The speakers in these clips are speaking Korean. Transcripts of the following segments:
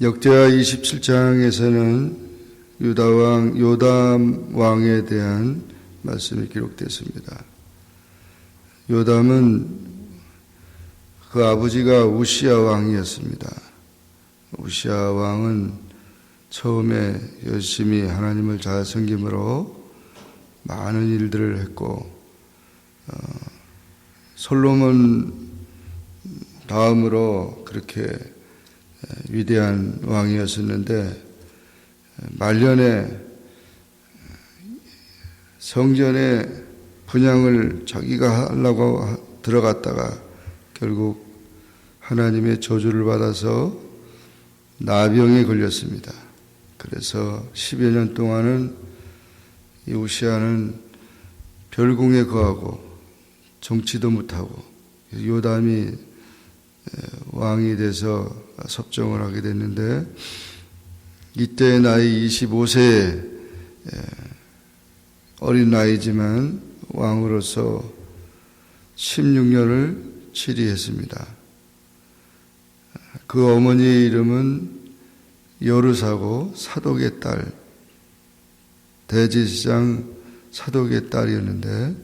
역대하 27장에서는 유다 왕 요담 왕에 대한 말씀이 기록됐습니다. 요담은 그 아버지가 우시아 왕이었습니다. 우시아 왕은 처음에 열심히 하나님을 잘 섬김으로 많은 일들을 했고 어, 솔로몬 다음으로 그렇게 위대한 왕이었었는데 말년에 성전에 분양을 자기가 하려고 들어갔다가 결국 하나님의 저주를 받아서 나병에 걸렸습니다. 그래서 10여 년 동안은 이 우시아는 별궁에 거하고 정치도 못하고 요담이 왕이 돼서 섭정을 하게 됐는데 이때 나이 25세에 어린 나이지만 왕으로서 16년을 치리했습니다. 그 어머니의 이름은 여루사고 사독의 딸 대제사장 사독의 딸이었는데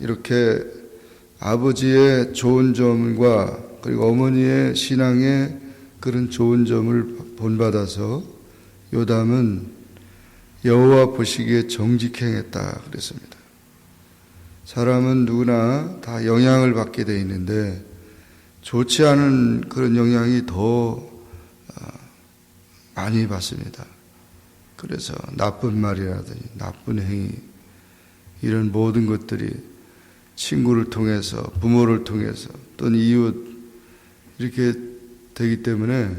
이렇게 아버지의 좋은 점과 그리고 어머니의 신앙의 그런 좋은 점을 본받아서 요담은 여호와 보시기에 정직행했다 그랬습니다. 사람은 누구나 다 영향을 받게 돼 있는데 좋지 않은 그런 영향이 더 많이 받습니다. 그래서 나쁜 말이라든지 나쁜 행위 이런 모든 것들이 친구를 통해서 부모를 통해서 또는 이웃 이렇게 되기 때문에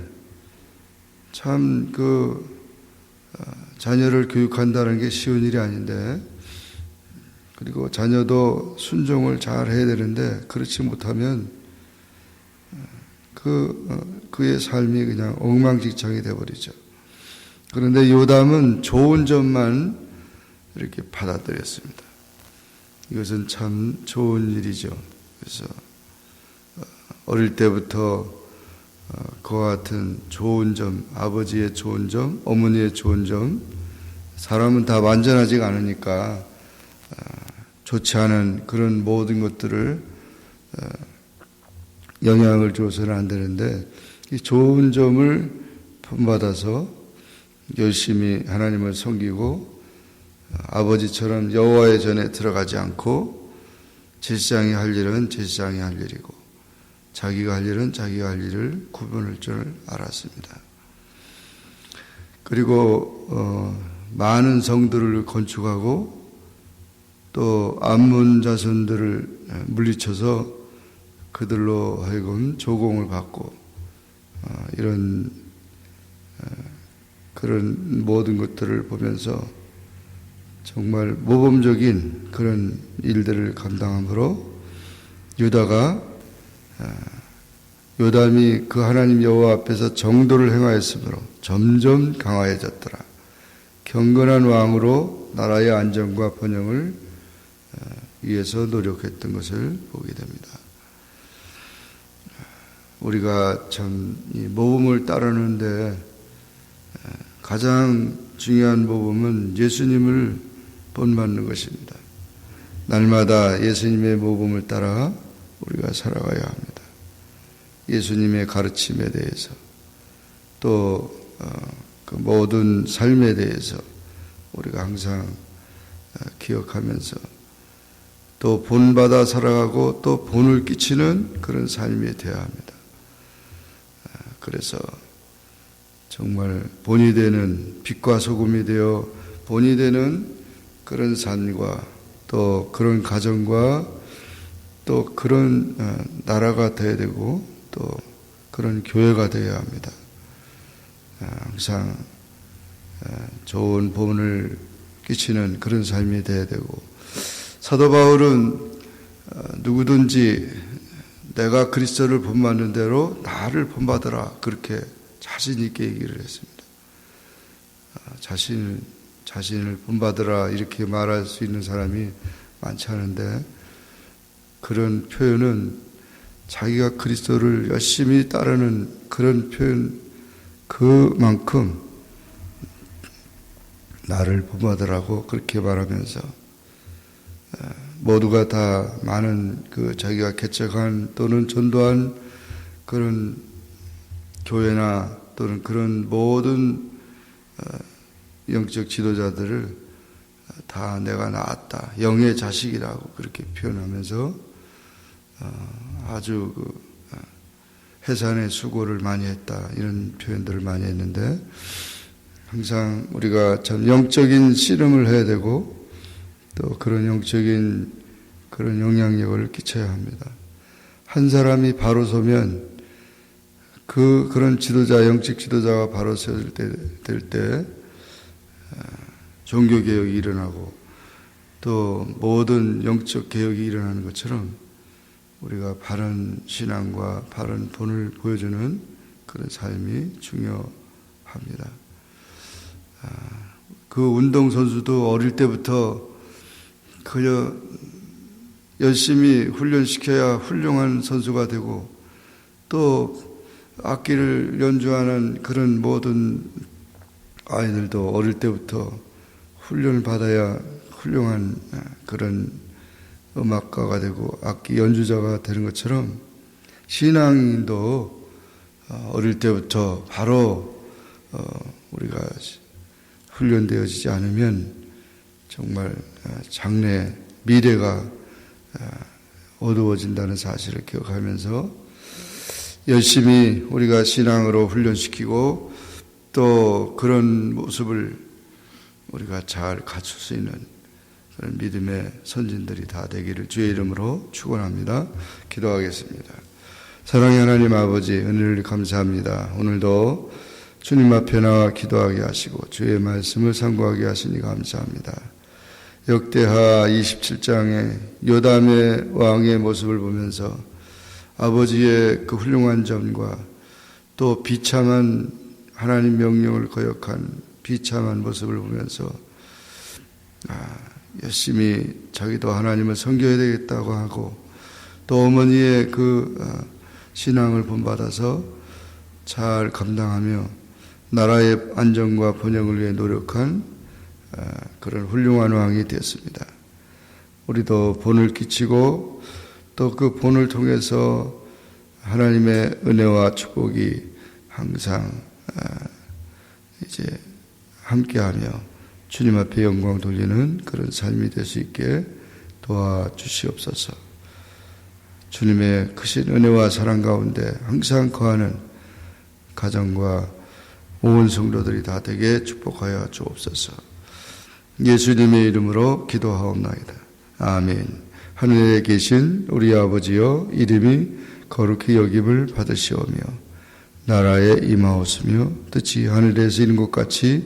참 그 자녀를 교육한다는 게 쉬운 일이 아닌데 그리고 자녀도 순종을 잘 해야 되는데 그렇지 못하면 그 어, 그의 삶이 그냥 엉망진창이 돼 버리죠. 그런데 요담은 좋은 점만 이렇게 받아들였습니다. 이것은 참 좋은 일이죠. 그래서 어릴 때부터 어, 그와 같은 좋은 점, 아버지의 좋은 점, 어머니의 좋은 점, 사람은 다 완전하지가 않으니까 어, 좋지 않은 그런 모든 것들을 어, 영향을 줘서는 안 되는데 이 좋은 점을 본받아서 열심히 하나님을 섬기고 아버지처럼 여호와의 전에 들어가지 않고 제사장이 할 일은 제사장이 할 일이고 자기가 할 일은 자기가 할 일을 구분할 줄 알았습니다. 그리고 어, 많은 성들을 건축하고 또 암문 자손들을 물리쳐서 그들로 하여금 조공을 받고 어, 이런 어, 그런 모든 것들을 보면서 정말 모범적인 그런 일들을 감당함으로 유다가 어, 요담이 그 하나님 여호와 앞에서 정도를 행하였으므로 점점 강화해졌더라. 경건한 왕으로 나라의 안정과 번영을 위해서 노력했던 것을 보게 됩니다. 우리가 참이 모범을 따르는데 가장 중요한 모범은 예수님을 본받는 것입니다. 날마다 예수님의 모범을 따라 우리가 살아가야 합니다. 예수님의 가르침에 대해서 또 그 모든 삶에 대해서 우리가 항상 기억하면서 또 본받아 살아가고 또 본을 끼치는 그런 삶이 되어야 합니다. 그래서 정말 본이 되는 빛과 소금이 되어 본이 되는 그런 삶과 또 그런 가정과 또 그런 나라가 되어야 되고 또 그런 교회가 되어야 합니다. 항상 좋은 본을 끼치는 그런 삶이 되어야 되고 사도 바울은 누구든지 내가 그리스도를 본받는 대로 나를 본받으라 그렇게 자신 있게 얘기를 했습니다. 자신 자신을 본받으라 이렇게 말할 수 있는 사람이 많지 않은데 그런 표현은 자기가 그리스도를 열심히 따르는 그런 표현 그만큼 나를 본받으라고 그렇게 말하면서 어, 모두가 다 많은 그 자기가 개척한 또는 전도한 그런 교회나 또는 그런 모든 어, 영적 지도자들을 다 내가 낳았다. 영의 자식이라고 그렇게 표현하면서 어, 아주 그 어, 해산의 수고를 많이 했다. 이런 표현들을 많이 했는데 항상 우리가 참 영적인 씨름을 해야 되고 또 그런 영적인 그런 영향력을 끼쳐야 합니다. 한 사람이 바로 서면 그 그런 지도자 영적 지도자가 바로 서질 때될 때 종교 개혁이 일어나고 또 모든 영적 개혁이 일어나는 것처럼 우리가 바른 신앙과 바른 본을 보여주는 그런 삶이 중요합니다. 아, 그 운동 선수도 어릴 때부터 그저 열심히 훈련시켜야 훌륭한 선수가 되고 또 악기를 연주하는 그런 모든 아이들도 어릴 때부터 훈련을 받아야 훌륭한 그런 음악가가 되고 악기 연주자가 되는 것처럼 신앙도 어릴 때부터 바로 어, 우리가 훈련되어지지 않으면 정말 장래 미래가 어두워진다는 사실을 기억하면서 열심히 우리가 신앙으로 훈련시키고 또 그런 모습을 우리가 잘 갖출 수 있는 믿음의 선진들이 다 되기를 주의 이름으로 축원합니다. 기도하겠습니다. 사랑의 하나님 아버지 은혜를 감사합니다. 오늘도 주님 앞에 나와 기도하게 하시고 주의 말씀을 상고하게 하시니 감사합니다. 역대하 27장의 요담의 왕의 모습을 보면서 아버지의 그 훌륭한 점과 또 비참한 하나님 명령을 거역한 비참한 모습을 보면서 아, 열심히 자기도 하나님을 섬겨야 되겠다고 하고 또 어머니의 그 아, 신앙을 본받아서 잘 감당하며 나라의 안정과 번영을 위해 노력한 아, 그런 훌륭한 왕이 되었습니다. 우리도 본을 끼치고 또 그 본을 통해서 하나님의 은혜와 축복이 항상 이제 함께하며 주님 앞에 영광 돌리는 그런 삶이 될 수 있게 도와주시옵소서. 주님의 크신 은혜와 사랑 가운데 항상 거하는 가정과 온 성도들이 다 되게 축복하여 주옵소서. 예수님의 이름으로 기도하옵나이다. 아멘. 하늘에 계신 우리 아버지여 이름이 거룩히 여김을 받으시오며 나라에 임하옵으며 뜻이 하늘에서 이룬 것 같이